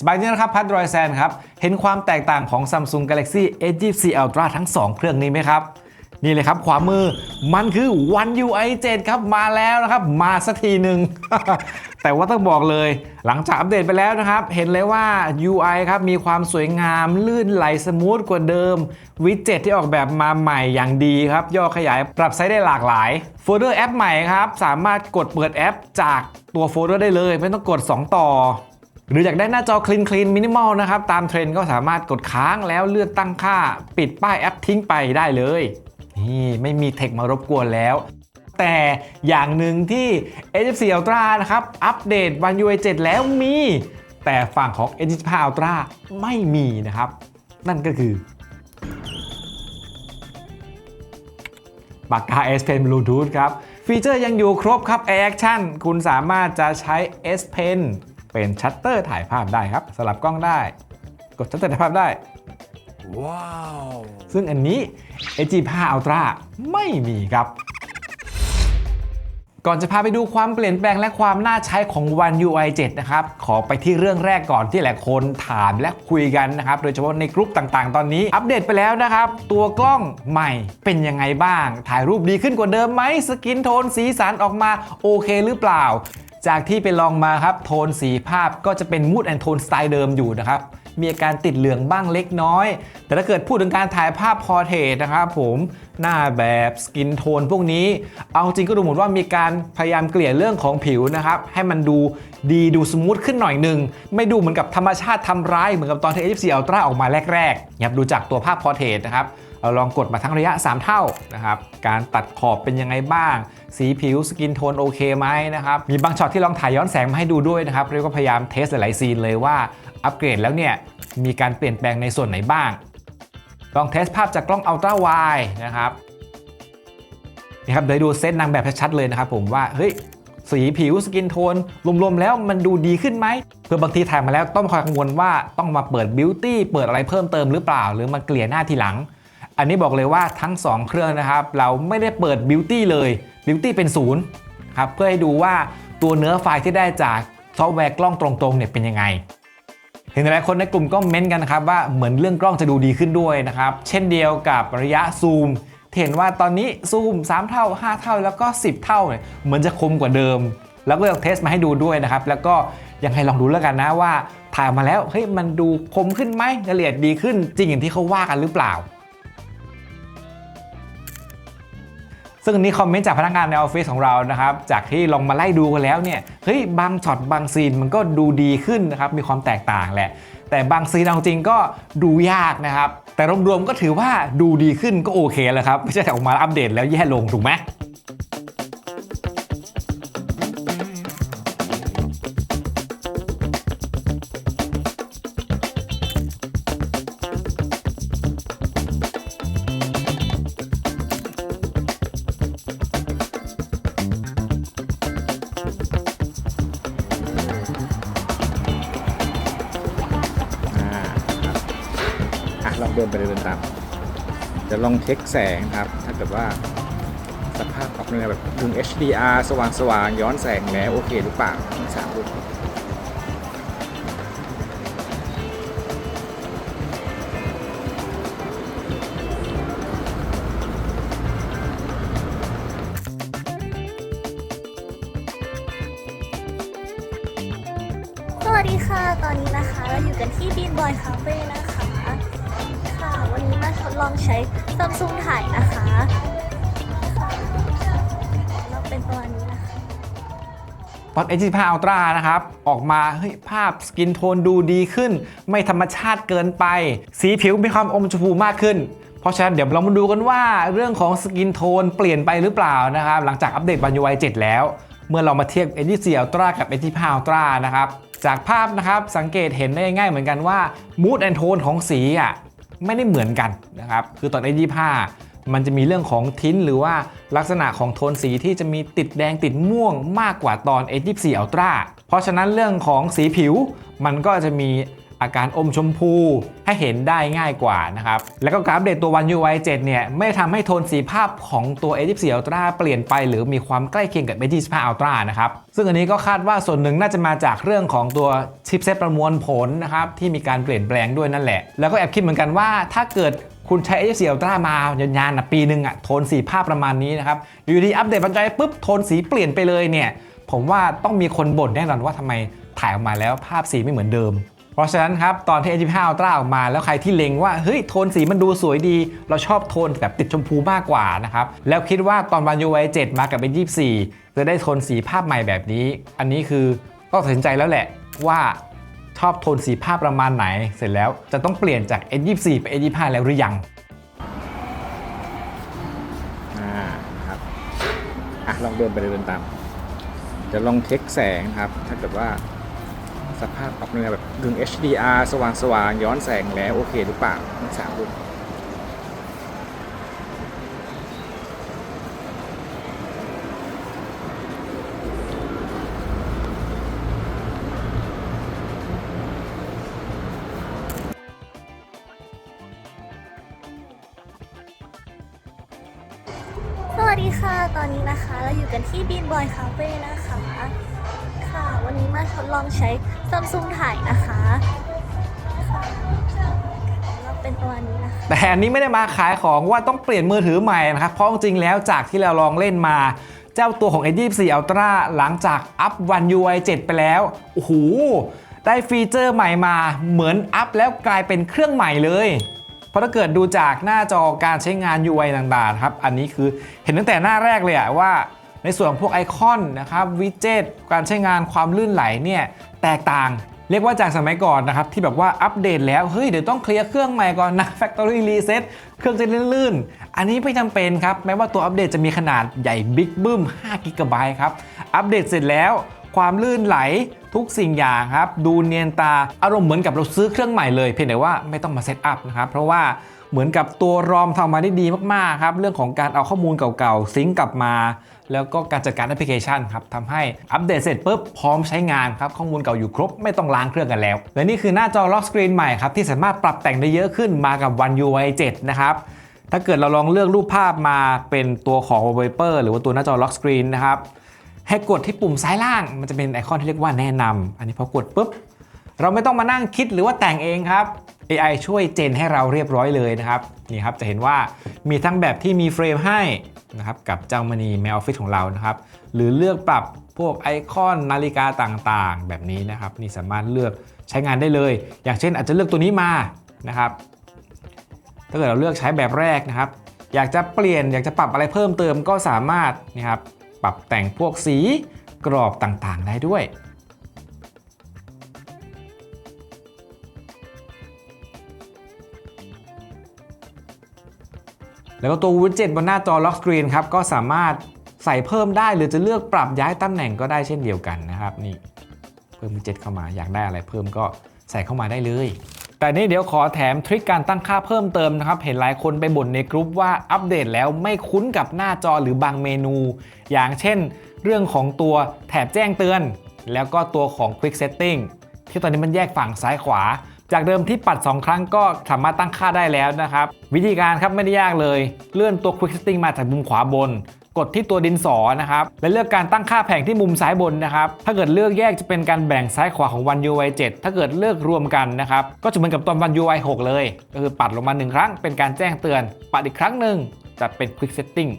สบายดีนะครับ พัดรอยแซนครับ เห็นความแตกต่างของ Samsung Galaxy S24 Ultra ทั้ง 2 เครื่องนี้ไหมครับ นี่เลยครับ ขวามือมันคือ One UI 7 ครับ มาแล้วนะครับ มาสักทีหนึ่ง แต่ว่าต้องบอกเลย หลังจากอัปเดตไปแล้วนะครับ เห็นเลยว่า UI ครับ มีความสวยงามลื่นไหลสมูทกว่าเดิม วิดเจ็ตที่ออกแบบมาใหม่อย่างดีครับ ย่อขยายปรับไซส์ได้หลากหลายโฟลเดอร์แอปใหม่ครับสามารถกดเปิดแอป จากตัวโฟลเดอร์ได้เลย ไม่ต้องกด 2 ต่อ หรืออยากได้หน้าจอคลีนคลีนมินิมอลนะครับ ตามเทรนด์ก็สามารถกดค้างแล้วเลือกตั้งค่า ปิดป้ายแอปทิ้งไปได้เลย นี่ไม่มีเทคมารบกวนแล้ว แต่อย่างหนึ่งที่ S24 Ultra นะครับ อัปเดต One UI 7 แล้วมี แต่ฝั่งของ S25 Ultra ไม่มีนะครับ นั่นก็คือปากกา S Pen Bluetooth ครับ ฟีเจอร์ยังอยู่ครบครับ Air Action คุณสามารถจะใช้ S Pen เป็นชัตเตอร์ถ่ายภาพได้ครับ สลับกล้องได้ กดชัตเตอร์ถ่ายภาพได้ ว้าว ซึ่งอันนี้ SG5 Ultra ไม่มีครับก่อนจะพาไปดูความเปลี่ยนแปลงและความน่าใช้ของ One UI 7 นะครับ ขอไปที่เรื่องแรกก่อนที่หลายคนถามและคุยกันนะครับ โดยเฉพาะในกลุ่มต่างๆ ตอนนี้ อัปเดตไปแล้วนะครับ ตัวกล้องใหม่เป็นยังไงบ้าง ถ่ายรูปดีขึ้นกว่าเดิมไหม สกินโทนสีสันออกมาโอเคหรือเปล่า จากที่ไปลองมาครับโทนสีภาพก็จะเป็นมูดแอนโทนสไตล์เดิมอยู่นะครับ มีอาการติดเหลืองบ้างเล็กน้อย แต่ถ้าเกิดพูดถึงการถ่ายภาพพอร์เทรตนะครับผมหน้าแบบสกินโทนพวกนี้ เอาจริงก็ดูเหมือนว่ามีการพยายามเกลี่ยเรื่องของผิวนะครับ ให้มันดูดีดูสมูทขึ้นหน่อยหนึ่ง ไม่ดูเหมือนกับธรรมชาติทำร้ายเหมือนกับตอนที่ F4 Ultra ออกมาแรกๆอยากดูจากตัวภาพพอร์เทรตนะครับ เราลองกดมาทั้งระยะ 3 เท่านะครับ การตัดขอบเป็นยังไงบ้าง สีผิวสกินโทนโอเคไหมนะครับ มีบางช็อตที่ลองถ่ายย้อนแสงมาให้ดูด้วยนะครับเรียกว่าพยายามเทสหลายๆซีนเลยว่าอัปเกรดแล้วเนี่ยมีการเปลี่ยนแปลงในส่วนไหนบ้าง ลองเทสภาพจากกล้อง Ultra Wide นะครับนี่ครับเดี๋ยวดูเซตนางแบบชัดๆเลยนะครับผมว่าเฮ้ยสีผิวสกินโทนรวมๆแล้วมันดูดีขึ้นไหมเพื่อบางทีถ่ายมาแล้วต้องคอยกังวลว่าต้องมาเปิดบิวตี้เปิดอะไรเพิ่มเติมหรือเปล่า หรือมาเกลี่ยหน้าทีหลัง อันนี้บอกเลยว่าทั้ง 2 เครื่องนะครับ เราไม่ได้เปิดบิวตี้เลยบิวตี้เป็นศูนย์ครับเพื่อให้ดูว่าตัวเนื้อไฟล์ที่ได้จากซอฟต์แวร์กล้องตรงๆเนี่ยเป็นยังไง เห็นหลายคนในกลุ่มก็เม้นต์กันนะครับว่าเหมือนเรื่องกล้องจะดูดีขึ้นด้วยนะครับ เช่นเดียวกับระยะซูมเห็นว่าตอนนี้ซูม 3 เท่า 5 เท่าแล้วก็ 10 เท่าเนี่ยเหมือนจะคมกว่าเดิม แล้วก็ลองเทสมาให้ดูด้วยนะครับ แล้วก็ยังให้ลองดูแล้วกันนะว่าถ่ายมาแล้วเฮ้ยมันดูคมขึ้นไหมละเอียดดีขึ้นจริงอย่างที่เขาว่ากันหรือเปล่า ซึ่งนนี้คอมเมนต์จากพนักงานในออฟฟิศของเรานะครับ จากที่ลองมาไล่ดูกันแล้วเนี่ย เฮ้ย บางช็อตบางซีนมันก็ดูดีขึ้นนะครับ มีความแตกต่างแหละ แต่บางซีนเอาจริงก็ดูยากนะครับ แต่รวมๆก็ถือว่าดูดีขึ้นก็โอเคแล้วครับ ไม่ใช่ออกมาอัปเดตแล้วแย่ลงถูกไหม เดินไปเดินตามจะลองเช็คแสงครับ ถ้าเกิดว่าสภาพออกแนวแบบดึง HDR สว่างสว่างๆ ย้อนแสงแล้วโอเคหรือเปล่าสามรูป ตอน H25 Ultra นะครับ ออกมาเฮ้ยภาพสกินโทนดูดีขึ้น ไม่ธรรมชาติเกินไป สีผิวมีความอมชมพูมากขึ้น เพราะฉะนั้นเดี๋ยวเรามาดูกันว่าเรื่องของสกินโทนเปลี่ยนไปหรือเปล่านะครับ หลังจากอัปเดต One UI 7แล้ว เมื่อเรามาเทียบ H24 Ultra กับ H25 Ultra นะครับ จากภาพนะครับสังเกตเห็นได้ง่ายเหมือนกันว่า Mood and Tone ของสีอะไม่ได้เหมือนกันนะครับคือตอน H25 มันจะมีเรื่องของทิ้นหรือว่าลักษณะของโทนสีที่จะมีติดแดงติดม่วงมากกว่าตอน A24 Ultra เพราะฉะนั้นเรื่องของสีผิวมันก็จะมีอาการอมชมพูให้เห็นได้ง่ายกว่านะครับ แล้วก็การอัปเดตตัว One UI 7 เนี่ย ไม่ทำให้โทนสีภาพของตัว A24 Ultra เปลี่ยนไปหรือมีความใกล้เคียงกับ A25 Ultra นะครับ ซึ่งอันนี้ก็คาดว่าส่วนหนึ่งน่าจะมาจากเรื่องของตัวชิปเซตประมวลผลนะครับ ที่มีการเปลี่ยนแปลงด้วยนั่นแหละ แล้วก็แอบคิดเหมือนกันว่าถ้าเกิด คุณใช้ A24 Ultra มายานๆนะปีหนึ่งอะโทนสีภาพประมาณนี้นะครับอยู่ดีอัปเดตบรรยายปุ๊บโทนสีเปลี่ยนไปเลยเนี่ยผมว่าต้องมีคนบ่นแน่นอนว่าทำไมถ่ายออกมาแล้วภาพสีไม่เหมือนเดิม เพราะฉะนั้นครับ ตอนที่ A25 Ultra ออกมาแล้วใครที่เล็งว่า เฮ้ย โทนสีมันดูสวยดี เราชอบโทนแบบติดชมพูมากกว่านะครับ แล้วคิดว่าตอน One UI 7มากับ A24 จะได้โทนสีภาพใหม่แบบนี้ อันนี้คือต้องตัดสินใจแล้วแหละว่า ชอบโทนสีภาพประมาณไหน เสร็จแล้วจะต้องเปลี่ยนจาก A24 ไป A25 แล้วหรือยังอ่าครับอะลองเดินไปเดินตาม จะลองเช็คแสงครับ ถ้าเกิดว่าสภาพออกแนวแบบดึง HDR สว่างสว่างๆย้อนแสงแล้วโอเคหรือเปล่าทั้งสามรูป ที่บีนบอยคาเฟ่นะคะ ค่ะ วันนี้มาทดลองใช้ซัมซุงถ่ายนะคะเป็นตัวนี้นะคะแต่อันนี้ไม่ได้มาขายของว่าต้องเปลี่ยนมือถือใหม่นะครับ เพราะจริงแล้วจากที่เราลองเล่นมาเจ้าตัวของ A24 Ultra หลังจากอัพ One UI 7 ไปแล้ว โอ้โห ได้ฟีเจอร์ใหม่มา เหมือนอัพแล้วกลายเป็นเครื่องใหม่เลย เพราะถ้าเกิดดูจากหน้าจอการใช้งาน UI ต่างๆครับ อันนี้คือเห็นตั้งแต่หน้าแรกเลยอะว่า ในส่วนของพวกไอคอนนะครับวิดเจ็ตการใช้งานความลื่นไหลเนี่ยแตกต่างเรียกว่าจากสมัยก่อนนะครับ ที่แบบว่าอัปเดตแล้ว เฮ้ย เดี๋ยวต้องเคลียร์เครื่องใหม่ก่อนนะ Factory Reset เครื่องจะลื่นๆ อันนี้ไม่จำเป็นครับ แม้ว่าตัวอัปเดตจะมีขนาดใหญ่บิ๊กบึ้ม5กิกะไบต์ครับ อัปเดตเสร็จแล้ว ความลื่นไหลทุกสิ่งอย่างครับ ดูเนียนตาอารมณ์เหมือนกับเราซื้อเครื่องใหม่เลย เพียงแต่ว่าไม่ต้องมาเซตอัพนะครับ เพราะว่าเหมือนกับตัวรอมทำมาได้ดีมากๆครับเรื่องของการเอาข้อมูลเก่าๆซิงก์กลับมา แล้วก็การจัดการแอปพลิเคชันครับทำให้อัปเดตเสร็จปุ๊บพร้อมใช้งานครับข้อมูลเก่าอยู่ครบไม่ต้องล้างเครื่องกันแล้ว และนี่คือหน้าจอล็อกสกรีนใหม่ครับที่สามารถปรับแต่งได้เยอะขึ้นมากับ One UI 7 นะครับถ้าเกิดเราลองเลือกรูปภาพมาเป็นตัวของ Wallpaper หรือว่าตัวหน้าจอล็อกสกรีนนะครับให้กดที่ปุ่มซ้ายล่างมันจะเป็นไอคอนที่เรียกว่าแนะนำอันนี้พอกดปุ๊บ เราไม่ต้องมานั่งคิดหรือว่าแต่งเองครับ AI ช่วยเจนให้เราเรียบร้อยเลยนะครับนี่ครับจะเห็นว่ามีทั้งแบบที่มีเฟรมให้นะครับกับเจ้ามณีแมวออฟฟิศของเรานะครับหรือเลือกปรับพวกไอคอนนาฬิกาต่างๆ แบบนี้นะครับนี่สามารถเลือกใช้งานได้เลย อย่างเช่นอาจจะเลือกตัวนี้มานะครับถ้าเกิดเราเลือกใช้แบบแรกนะครับ อยากจะเปลี่ยนอยากจะปรับอะไรเพิ่มเติมก็สามารถนะครับปรับแต่งพวกสีกรอบต่างๆ ได้ด้วย แล้วก็ตัววิดเจ็ตบนหน้าจอล็อกสกรีนครับก็สามารถใส่เพิ่มได้หรือจะเลือกปรับย้ายตำแหน่งก็ได้เช่นเดียวกันนะครับนี่เพิ่มวิดเจ็ตเข้ามาอยากได้อะไรเพิ่มก็ใส่เข้ามาได้เลย แต่นี่เดี๋ยวขอแถมทริคการตั้งค่าเพิ่มเติมนะครับ เห็นหลายคนไปบ่นในกรุ๊ปว่าอัปเดตแล้วไม่คุ้นกับหน้าจอหรือบางเมนู อย่างเช่น เรื่องของตัวแถบแจ้งเตือน แล้วก็ตัวของ Quick Setting ที่ตอนนี้มันแยกฝั่งซ้ายขวา จากเดิมที่ปัด 2 ครั้งก็สามารถตั้งค่าได้แล้วนะครับ วิธีการครับไม่ได้ยากเลย เลื่อนตัว Quick Setting มาจากมุมขวาบน กดที่ตัวดินสอนะครับ และเลือกการตั้งค่าแผงที่มุมซ้ายบนนะครับ ถ้าเกิดเลือกแยกจะเป็นการแบ่งซ้ายขวาของ One UI 7 ถ้าเกิดเลือกรวมกันนะครับ ก็จะเหมือนกับตอน One UI 6 เลย ก็คือปัดลงมา 1 ครั้งเป็นการแจ้งเตือน ปัดอีกครั้งหนึ่งจะเป็น Quick Setting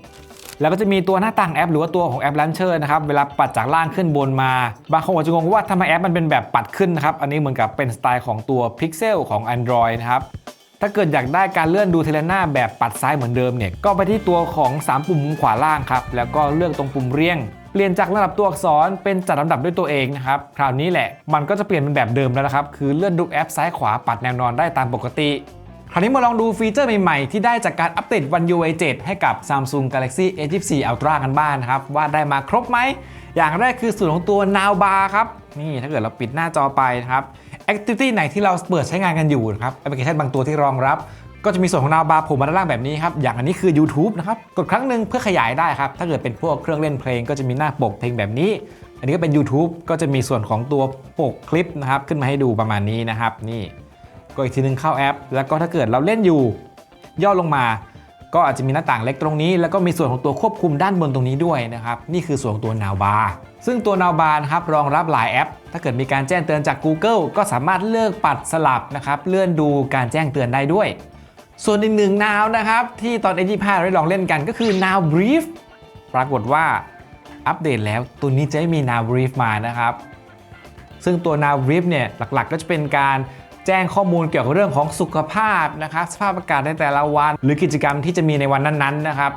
แล้วก็จะมีตัวหน้าต่างแอป หรือว่าตัวของแอป Launcher นะครับเวลาปัดจากล่างขึ้นบนมา บางคนอาจจะงงว่าทำไมแอปมันเป็นแบบปัดขึ้นนะครับอันนี้เหมือนกับเป็นสไตล์ของตัว Pixel ของ Android นะครับถ้าเกิดอยากได้การเลื่อนดูเทเลน้าแบบปัดซ้ายเหมือนเดิมเนี่ยก็ไปที่ตัวของ 3 ปุ่มมุมขวาล่างครับแล้วก็เลือกตรงปุ่มเรียงเปลี่ยนจากระดับตัวอักษรเป็นจัดลำดับด้วยตัวเองนะครับ คราวนี้แหละมันก็จะเปลี่ยนเป็นแบบเดิมแล้วนะครับ คือเลื่อนดูแอปซ้ายขวาปัดแนวนอนได้ตามปกติ ราวนี้มาลองดูฟีเจอร์ใหม่ๆ ที่ได้จากการอัปเดต One UI 7 ให้กับ Samsung Galaxy A24 Ultra กันบ้างนะครับ ว่าได้มาครบไหม อย่างแรกคือส่วนของตัว Now Bar ครับ นี่ถ้าเกิดเราปิดหน้าจอไปนะครับ Activity ไหนที่เราเปิดใช้งานกันอยู่นะครับแอปพลิเคชันบางตัวที่รองรับ ก็จะมีส่วนของ Now Bar โผลมาด้านล่างแบบนี้ครับ อย่างอันนี้คือ YouTube นะครับ กดครั้งหนึ่งเพื่อขยายได้ครับ ถ้าเกิดเป็นพวกเครื่องเล่นเพลง ก็จะมีหน้าปกเพลงแบบนี้ในนนี้ก็เป็น YouTube ก็จะมีส่วนของตัวปกคลิปนะครับขึ้นมาให้ดูประมาณนี้นะครับนี่ ก็อีกทีนึงเข้าแอป แล้วก็ถ้าเกิดเราเล่นอยู่ ย่อลงมา ก็อาจจะมีหน้าต่างเล็กตรงนี้ แล้วก็มีส่วนของตัวควบคุมด้านบนตรงนี้ด้วยนะครับนี่คือส่วนของตัว Now Bar ซึ่งตัว Now Bar นะครับรองรับหลายแอป ถ้าเกิดมีการแจ้งเตือนจาก Google ก็สามารถเลือกปัดสลับนะครับเลื่อนดูการแจ้งเตือนได้ด้วย ส่วนอีกหนึ่ง Now นะครับที่ตอน A25 เราได้ลองเล่นกันก็คือ Now Brief ปรากฏว่าอัปเดตแล้วตัวนี้จะไม่มี Now Brief มานะครับซึ่งตัว Now Brief เนี่ยหลักๆ ก็จะเป็นการ แจ้งข้อมูลเกี่ยวกับเรื่องของสุขภาพนะครับสภาพอากาศในแต่ละวัน หรือกิจกรรมที่จะมีในวันนั้นๆนะครับ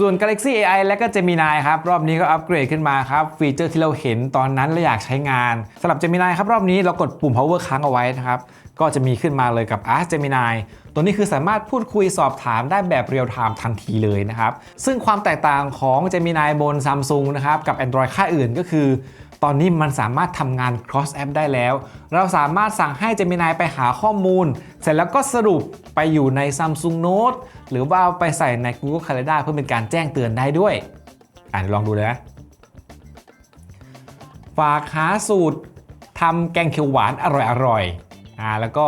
ส่วน Galaxy AI และก็ Gemini ครับ รอบนี้ก็อัปเกรดขึ้นมาครับ ฟีเจอร์ที่เราเห็นตอนนั้นและอยากใช้งานสำหรับ Gemini ครับ รอบนี้เรากดปุ่ม power ค้างเอาไว้นะครับ ก็จะมีขึ้นมาเลยกับ Ask Gemini ตัวนี้คือสามารถพูดคุยสอบถามได้แบบเรียลไทม์ทันทีเลยนะครับ ซึ่งความแตกต่างของ Gemini บน Samsung นะครับ กับ Android ค่าอื่นก็คือ ตอนนี้มันสามารถทำงาน cross app ได้แล้ว เราสามารถสั่งให้ Gemini ไปหาข้อมูล เสร็จแล้วก็สรุปไปอยู่ใน Samsung Note หรือว่าเอาไปใส่ใน Google Calendar เพื่อเป็นการแจ้งเตือนได้ด้วย อ่านลองดูเลยนะ ฝากหาสูตรทำแกงเขียวหวานอร่อยๆอ่าแล้วก็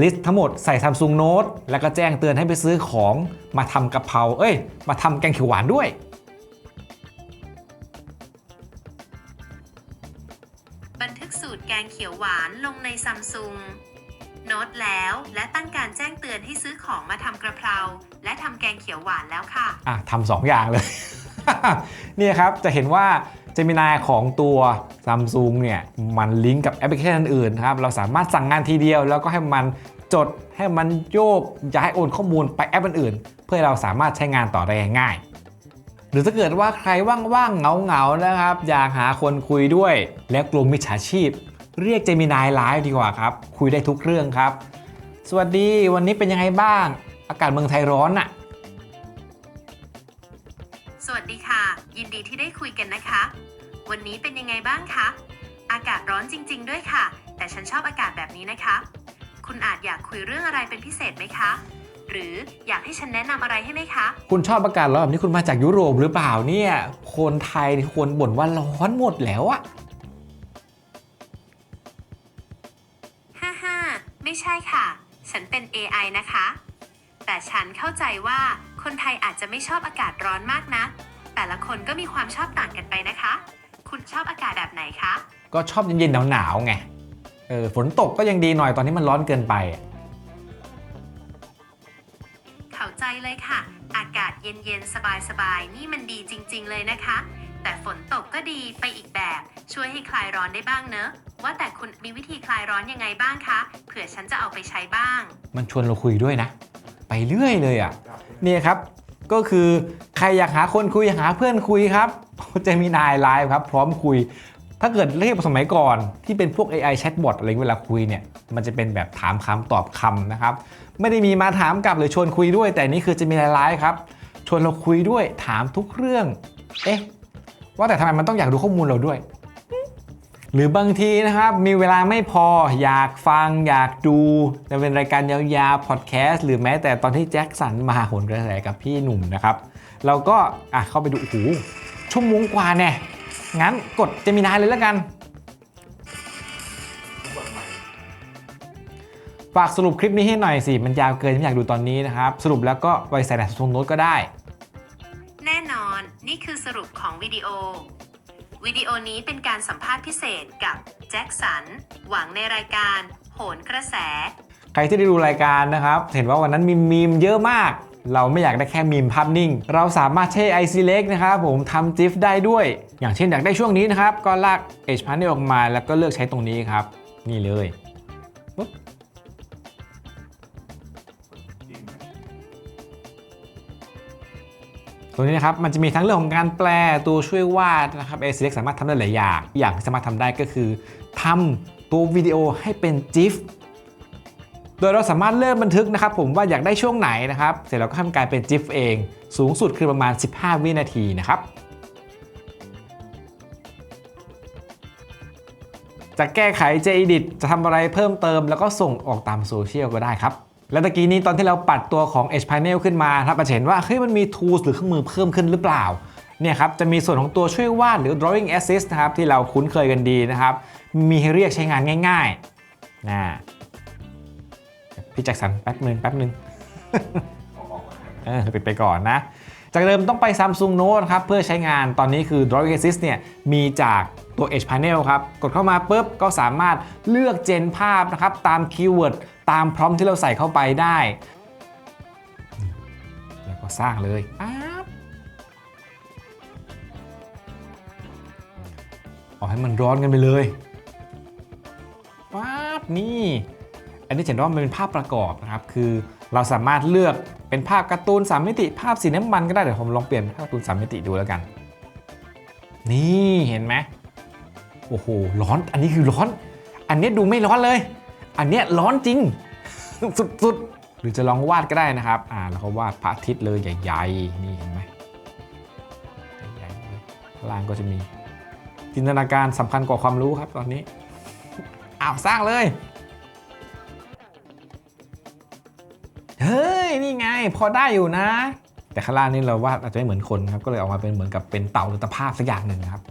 ลิสต์ทั้งหมดใส่ Samsung Note แล้วก็แจ้งเตือนให้ไปซื้อของมาทำกะเพราเอ้ย มาทำแกงเขียวหวานด้วย ขียวหวานลงในซัมซุงโน้ตแล้วและตั้งการแจ้งเตือนให้ซื้อของมาทำกระเพรา และทำแกงเขียวหวานแล้วค่ะ อะทำสองอย่างเลย เนี่ยครับจะเห็นว่า Gemini ของตัว Samsung เนี่ยมันลิงก์กับแอปพลิเคชันอื่นครับ เราสามารถสั่งงานทีเดียว แล้วก็ให้มันจดให้มันโยกย้ายโอนข้อมูลไปแอปอื่น เพื่อให้เราสามารถใช้งานต่อได้ง่าย หรือถ้าเกิดว่าใครว่างๆ เงาๆ นะครับ อยากหาคนคุยด้วย แล้วกลัวมิจฉาชีพ เรียก Gemini Live ดีกว่าครับ คุยได้ทุกเรื่องครับ สวัสดีวันนี้เป็นยังไงบ้าง อากาศเมืองไทยร้อนอะสวัสดีค่ะ ยินดีที่ได้คุยกันนะคะ วันนี้เป็นยังไงบ้างคะ อากาศร้อนจริง ๆ ด้วยค่ะ แต่ฉันชอบอากาศแบบนี้นะคะ คุณอาจอยากคุยเรื่องอะไรเป็นพิเศษไหมคะ หรืออยากให้ฉันแนะนำอะไรให้ไหมคะ คุณชอบอากาศร้อนแบบนี้คุณมาจากยุโรปหรือเปล่าเนี่ย คนไทยนี่ควรบ่นว่าร้อนหมดแล้วอะ ใช่ค่ะ ฉันเป็น AI นะคะ แต่ฉันเข้าใจว่าคนไทยอาจจะไม่ชอบอากาศร้อนมากนะแต่ละคนก็มีความชอบต่างกันไปนะคะ คุณชอบอากาศแบบไหนคะ ก็ชอบเย็นๆหนาวๆไง เออ ฝนตกก็ยังดีหน่อยตอนนี้มันร้อนเกินไปอะเข้าใจเลยค่ะ อากาศเย็นๆ สบายๆ นี่มันดีจริง ๆ เลยนะคะ แต่ฝนตกก็ดีไปอีกแบบ ช่วยให้คลายร้อนได้บ้างเนอะว่าแต่คุณมีวิธีคลายร้อนยังไงบ้างคะเผื่อฉันจะเอาไปใช้บ้าง มันชวนเราคุยด้วยนะ ไปเรื่อยเลยอะเนี่ยครับ ก็คือใครอยากหาคนคุยหาเพื่อนคุยครับจะมีนายไลฟ์ครับ พร้อมคุย ถ้าเกิดเรียกสมัยก่อนที่เป็นพวก AI chatbot อะไรเวลาคุยเนี่ย มันจะเป็นแบบถามคำตอบคำนะครับ ไม่ได้มีมาถามกลับหรือชวนคุยด้วย แต่นี่คือจะมีไลฟ์ครับ ชวนเราคุยด้วยถามทุกเรื่อง เอ๊ะ ว่าแต่ทำไมมันต้องอยากดูข้อมูลเราด้วย หรือบางทีนะครับ มีเวลาไม่พออยากฟัง อยากดูจะเป็นรายการยาวๆพอดแคสต์หรือแม้แต่ตอนที่แจ็คสันมาหนกระแสกับพี่หนุ่มนะครับ เราก็อะเข้าไปดูโอ้โหชั่วโมงกว่าแน่งั้นกดเจมินายเลยแล้วกันฝากสรุปคลิปนี้ให้หน่อยสิ มันยาวเกินที่อยากดูตอนนี้นะครับ สรุปแล้วก็ไว้ใส่ในสมโน้ตก็ได้ นี่คือสรุปของวิดีโอ วิดีโอนี้เป็นการสัมภาษณ์พิเศษกับแจ็คสัน หวังในรายการ โหนกระแส ใครที่ได้ดูรายการนะครับ เห็นว่าวันนั้นมีมีมเยอะมาก เราไม่อยากได้แค่มีมภาพนิ่ง เราสามารถใช้ IC เล็กนะครับผมทำจิฟได้ด้วย อย่างเช่นอยากได้ช่วงนี้นะครับ ก็ลาก Edge Panel ออกมาแล้วก็เลือกใช้ตรงนี้ครับ นี่เลย ตัวนี้นะครับมันจะมีทั้งเรื่องของการแปลตัวช่วยวาดนะครับ IC เล็กสามารถทำได้หลายอย่าง อย่างที่สามารถทำได้ก็คือทำตัววิดีโอให้เป็น GIF โดยเราสามารถเริ่มบันทึกนะครับผมว่าอยากได้ช่วงไหนนะครับ เสร็จแล้วก็ทำการเป็น GIF เอง สูงสุดคือประมาณ 15 วินาทีนะครับจะแก้ไขจะ edit จะทำอะไรเพิ่มเติม แล้วก็ส่งออกตามโซเชียลก็ได้ครับ แล้วตะกี้นี้ตอนที่เราปัดตัวของ Edge Panel ขึ้นมาครับอาจจะเห็นว่าเฮ้ยมันมี tools หรือเครื่องมือเพิ่มขึ้นหรือเปล่าเนี่ยครับจะมีส่วนของตัวช่วยวาดหรือ drawing assist นะครับที่เราคุ้นเคยกันดีนะครับ มีให้เรียกใช้งานง่ายๆนะพี่แจ็คสันแป๊บนึงแป๊บนึงเออปิดไปก่อนนะ จากเดิมต้องไป Samsung Note ครับเพื่อใช้งานตอนนี้คือ Drawing Assist เนี่ยมีจากตัว Edge Panel ครับ กดเข้ามาปุ๊บก็สามารถเลือกเจนภาพนะครับตามคีย์เวิร์ด ตามพร้อมที่เราใส่เข้าไปได้ แล้วก็สร้างเลยเอาให้มันร้อนกันไปเลยป๊าบนี่ อันนี้เห็นว่ามันเป็นภาพประกอบนะครับ คือเราสามารถเลือกเป็นภาพการ์ตูนสามมิติ ภาพสีน้ำมันก็ได้ เดี๋ยวผมลองเปลี่ยนเป็นภาพการ์ตูนสามมิติดูแล้วกัน นี่เห็นไหมโอ้โหร้อน อันนี้คือร้อน อันนี้ดูไม่ร้อนเลย อันเนี้ยร้อนจริง สุดๆ หรือจะลองวาดก็ได้นะครับ อ่าแล้วก็วาดพระอาทิตย์เลยใหญ่ๆ นี่เห็นไหมใหญ่ๆเลยข้างล่างก็จะมี จินตนาการสำคัญกว่าความรู้ครับตอนนี้ อ้าวสร้างเลย เฮ้ย นี่ไง พอได้อยู่นะ แต่ข้างล่างนี่เราวาดอาจจะไม่เหมือนคนครับ ก็เลยออกมาเป็นเหมือนกับเป็นเต่าหรือตะภาพสักอย่างหนึ่งครับ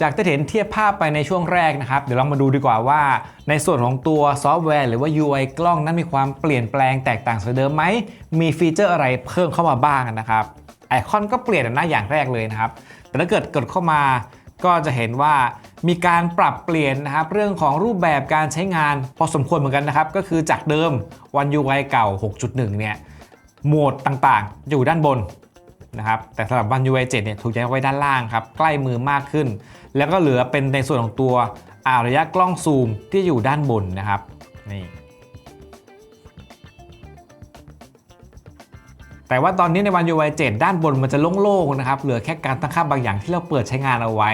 จากที่เห็นเทียบภาพไปในช่วงแรกนะครับ เดี๋ยวเรามาดูดีกว่าว่า ในส่วนของตัวซอฟต์แวร์หรือว่า UI กล้องนั้นมีความเปลี่ยนแปลงแตกต่างจากเดิมไหม มีฟีเจอร์อะไรเพิ่มเข้ามาบ้างนะครับ ไอคอนก็เปลี่ยนหน้าอย่างแรกเลยนะครับ แต่ถ้าเกิดกดเข้ามาก็จะเห็นว่ามีการปรับเปลี่ยนนะครับเรื่องของรูปแบบการใช้งานพอสมควรเหมือนกันนะครับ ก็คือจากเดิม One UI เก่า 6.1 เนี่ยโหมดต่างๆ อยู่ด้านบน นะครับแต่สำหรับ One UI 7เนี่ยถูกย้ายไว้ด้านล่างครับใกล้มือมากขึ้น แล้วก็เหลือเป็นในส่วนของตัวอาระยะกล้องซูมที่อยู่ด้านบนนะครับนี่แต่ว่าตอนนี้ใน One UI 7ด้านบนมันจะโล่งๆนะครับเหลือแค่การตั้งค่าบางอย่างที่เราเปิดใช้งานเอาไว้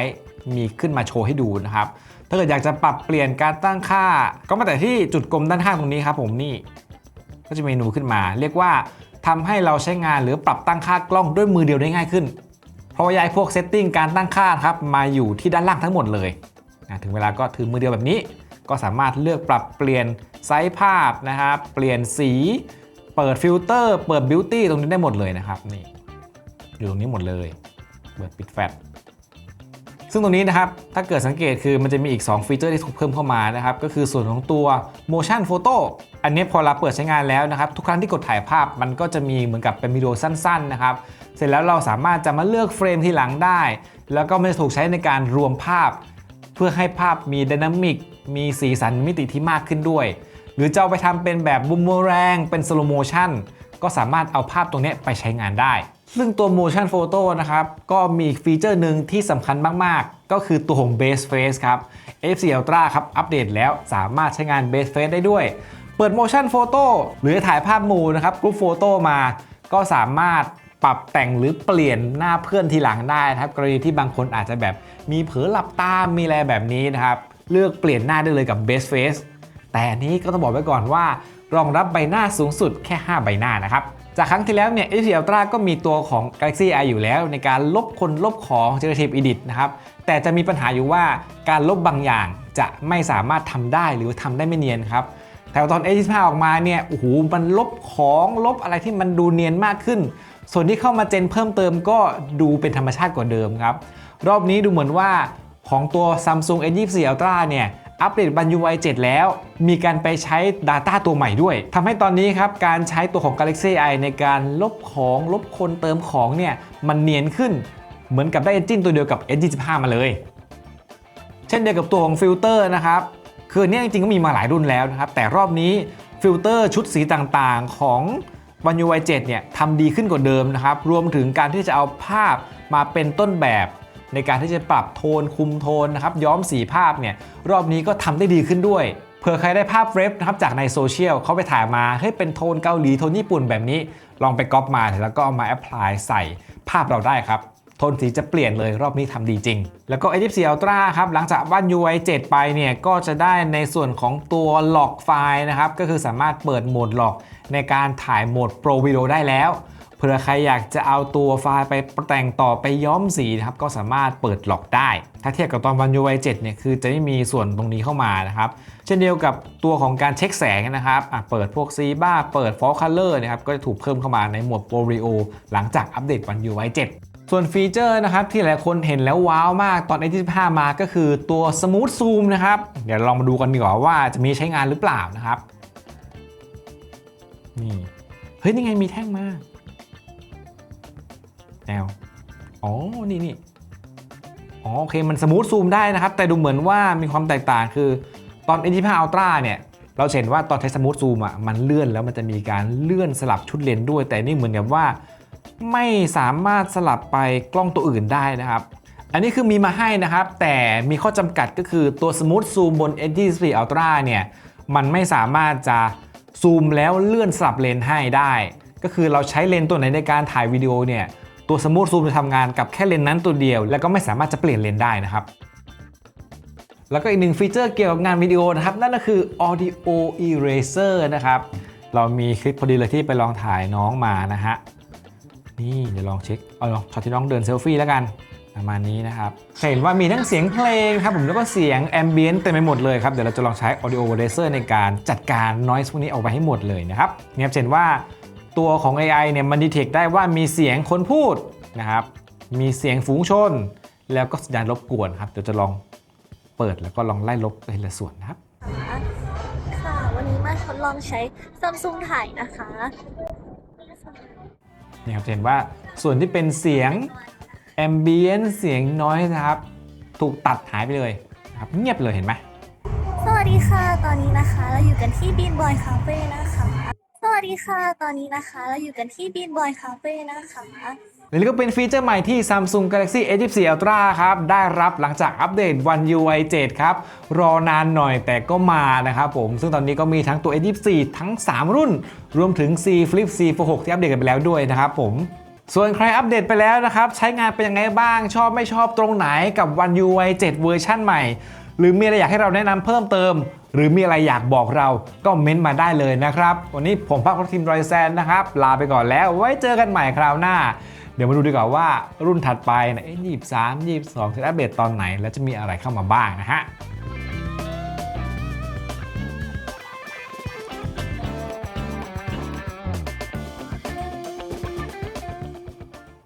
มีขึ้นมาโชว์ให้ดูนะครับถ้าเกิดอยากจะปรับเปลี่ยนการตั้งค่า ก็มาแต่ที่จุดกลมด้านข้างตรงนี้ครับผมนี่ก็จะเมนูขึ้นมา เรียกว่า ทำให้เราใช้งานหรือปรับตั้งค่ากล้องด้วยมือเดียวได้ง่ายขึ้น เพราะว่าย้ายพวกเซตติ้งการตั้งค่าครับมาอยู่ที่ด้านล่างทั้งหมดเลยนะถึงเวลาก็ถือมือเดียวแบบนี้ ก็สามารถเลือกปรับเปลี่ยนไซส์ภาพนะครับเปลี่ยนสี เปิดฟิลเตอร์ เปิดบิวตี้ตรงนี้ได้หมดเลยนะครับนี่อยู่ตรงนี้หมดเลยเปิดปิดแฟลชซึ่งตรงนี้นะครับ ถ้าเกิดสังเกตคือมันจะมีอีก 2 ฟีเจอร์ที่ถูกเพิ่มเข้ามานะครับ ก็คือส่วนของตัว motion photo อันนี้พอเราเปิดใช้งานแล้วนะครับ ทุกครั้งที่กดถ่ายภาพมันก็จะมีเหมือนกับเป็นวิดีโอสั้นๆนะครับ เสร็จแล้วเราสามารถจะมาเลือกเฟรมที่หลังได้ แล้วก็มันจะถูกใช้ในการรวมภาพ เพื่อให้ภาพมีดินามิก มีสีสันมิติที่มากขึ้นด้วย หรือจะเอาไปทำเป็นแบบบูมเมอแรง เป็นสโลโมชันก็สามารถเอาภาพตรงนี้ไปใช้งานได้ ซึ่งตัว motion photo นะครับ ก็มีฟีเจอร์หนึ่งที่สำคัญมาก ๆ ก็คือตัวของ base face ครับ F4 Ultra ครับ อัปเดตแล้วสามารถใช้งาน base face ได้ด้วย เปิด motion photo หรือถ่ายภาพมูนะครับ group photo มา ก็สามารถปรับแต่งหรือเปลี่ยนหน้าเพื่อนทีหลังได้นะครับ กรณีที่บางคนอาจจะแบบมีเผลอหลับตา มีอะไรแบบนี้นะครับ เลือกเปลี่ยนหน้าได้เลยกับ base face แต่นี้ก็ต้องบอกไว้ก่อนว่า รองรับใบหน้าสูงสุดแค่ 5 ใบหน้านะครับ จากครั้งที่แล้วเนี่ย h อ Ultra ก็มีตัวของ Galaxy i อยู่แล้ว ในการลบคนลบของ Generative Edit นะครับ แต่จะมีปัญหาอยู่ว่าการลบบางอย่างจะไม่สามารถทำได้หรือทำได้ไม่เนียนครับ แต่ตอน A25 ออกมาเนี่ยโอ้โหมันลบของลบอะไรที่มันดูเนียนมากขึ้น ส่วนที่เข้ามาเจนเพิ่มเติมก็ดูเป็นธรรมชาติกว่าเดิมครับ รอบนี้ดูเหมือนว่าของตัว Samsung S24 Ultra เนี่ยอัปเดตบัน UI 7 แล้ว มีการไปใช้ Data ตัวใหม่ด้วย ทำให้ตอนนี้ครับ การใช้ตัวของ Galaxy i ในการลบของลบคนเติมของเนี่ย มันเนียนขึ้น เหมือนกับได้ Engine ตัวเดียวกับ S25 มาเลย เช่นเดียวกับตัวของฟิลเตอร์นะครับ คืออนเนี้ยจริงๆก็มีมาหลายรุ่นแล้วนะครับ แต่รอบนี้ฟิลเตอร์ชุดสีต่างๆของ One UI 7เนี่ยทำดีขึ้นกว่าเดิมนะครับ รวมถึงการที่จะเอาภาพมาเป็นต้นแบบ ในการที่จะปรับโทนคุมโทนนะครับ ย้อมสีภาพเนี่ยรอบนี้ก็ทำได้ดีขึ้นด้วยเผื่อใครได้ภาพเรฟนะครับจากในโซเชียลเขาไปถ่ายมาให้ยเป็นโทนเกาหลีโทนญี่ปุ่นแบบนี้ ลองไปก๊อปมาแล้วก็เอามาแอพพลายใส่ภาพเราได้ครับ ทนสีจะเปลี่ยนเลยรอบนี้ทำดีจริง แล้วก็ A24 Ultra ครับ หลังจากบ้าน UI 7 ไปเนี่ย ก็จะได้ในส่วนของตัวหลอกไฟล์นะครับ ก็คือสามารถเปิดโหมดหลอกในการถ่ายโหมด Pro Video ได้แล้วเผื่อใครอยากจะเอาตัวไฟล์ไปแต่งต่อไปย้อมสีนะครับ ก็สามารถเปิดหลอกได้ ถ้าเทียบกับตอนวัน UI 7เนี่ยคือจะไม่มีส่วนตรงนี้เข้ามานะครับ เช่นเดียวกับตัวของการเช็คแสงนะครับเปิดพวกซีบ้าเปิด Fall Color นะครับก็จะถูกเพิ่มเข้ามาในโหมด Pro Video หลังจากอัปเดตวัน UI 7 ส่วนฟีเจอร์นะครับที่หลายคนเห็นแล้วว้าวมากตอน A25 มาก็คือตัว Smooth Zoom นะครับ เดี๋ยวลองมาดูกันดีกว่าว่าจะมีใช้งานหรือเปล่านะครับ นี่ เฮ้ย นี่ไงมีแท่งมาแนวอ๋อ นี่นี่อ๋อโอเคมันสมูทซูมได้นะครับ แต่ดูเหมือนว่ามีความแตกต่างคือตอน A25 Ultra เนี่ย เราเห็นว่าตอนใช้สมูทซูมอะมันเลื่อนแล้วมันจะมีการเลื่อนสลับชุดเลนส์ด้วย แต่นี่เหมือนกับว่า ไม่สามารถสลับไปกล้องตัวอื่นได้นะครับ อันนี้คือมีมาให้นะครับ แต่มีข้อจำกัดก็คือตัว Smooth Zoom บน S24 Ultra เนี่ยมันไม่สามารถจะซูมแล้วเลื่อนสลับเลนส์ให้ได้ ก็คือเราใช้เลนส์ตัวไหนในการถ่ายวิดีโอเนี่ยตัว Smooth Zoom จะทำงานกับแค่เลนส์นั้นตัวเดียว แล้วก็ไม่สามารถจะเปลี่ยนเลนส์ได้นะครับแล้วก็อีกหนึ่งฟีเจอร์เกี่ยวกับงานวิดีโอนะครับ นั่นก็คือ Audio Eraser นะครับ เรามีคลิปพอดีเลยที่ไปลองถ่ายน้องมานะฮะ นี่เดี๋ยวลองเช็ค เอาลองช็อตที่น้องเดินเซลฟี่แล้วกันประมาณนี้นะครับเห็นว่ามีทั้งเสียงเพลงครับผมแล้วก็เสียงแอมเบียนเต็มไปหมดเลยครับ เดี๋ยวเราจะลองใช้ Audio Eraser ในการจัดการ noise พวกนี้ออกไปให้หมดเลยนะครับเนี่ยเห็นว่าตัวของ AI เนี่ยมันดีเทคได้ว่ามีเสียงคนพูดนะครับมีเสียงฝูงชน แล้วก็สัญญาณรบกวนครับเดี๋ยวจะลองเปิดแล้วก็ลองไล่ลบไปทีละส่วนนะครับค่ะวันนี้มาทดลองใช้ซัมซุงถ่ายนะคะ นะครับจะเห็นว่าส่วนที่เป็นเสียงแอมเบียนเสียงน้อยนะครับ ถูกตัดหายไปเลยนะครับเงียบเลยเห็นไหมสวัสดีค่ะ ตอนนี้นะคะ เราอยู่กันที่บีนบอยคาเฟ่นะคะ สวัสดีค่ะ ตอนนี้นะคะ เราอยู่กันที่บีนบอยคาเฟ่นะคะ และนี่ก็เป็นฟีเจอร์ใหม่ที่ Samsung Galaxy S24 Ultra ครับ ได้รับหลังจากอัปเดต One UI 7 ครับ รอนานหน่อยแต่ก็มานะครับผม ซึ่งตอนนี้ก็มีทั้งตัว S24 ทั้ง 3 รุ่น รวมถึง C Flip C Fold 6ที่อัปเดตกันไปแล้วด้วยนะครับผมส่วนใครอัปเดตไปแล้วนะครับ ใช้งานเป็นยังไงบ้างชอบไม่ชอบตรงไหนกับ One UI 7 เวอร์ชั่นใหม่ หรือมีอะไรอยากให้เราแนะนำเพิ่มเติม หรือมีอะไรอยากบอกเราก็เม้นต์มาได้เลยนะครับ วันนี้ผมพักรทีมรอยแซนนะครับ ลาไปก่อนแล้วไว้เจอกันใหม่คราวหน้า เดี๋ยวมาดูดีกว่าว่ารุ่นถัดไปนะยี่สามยี่สองจะอัปเดตตอนไหน แล้วจะมีอะไรเข้ามาบ้างนะฮะ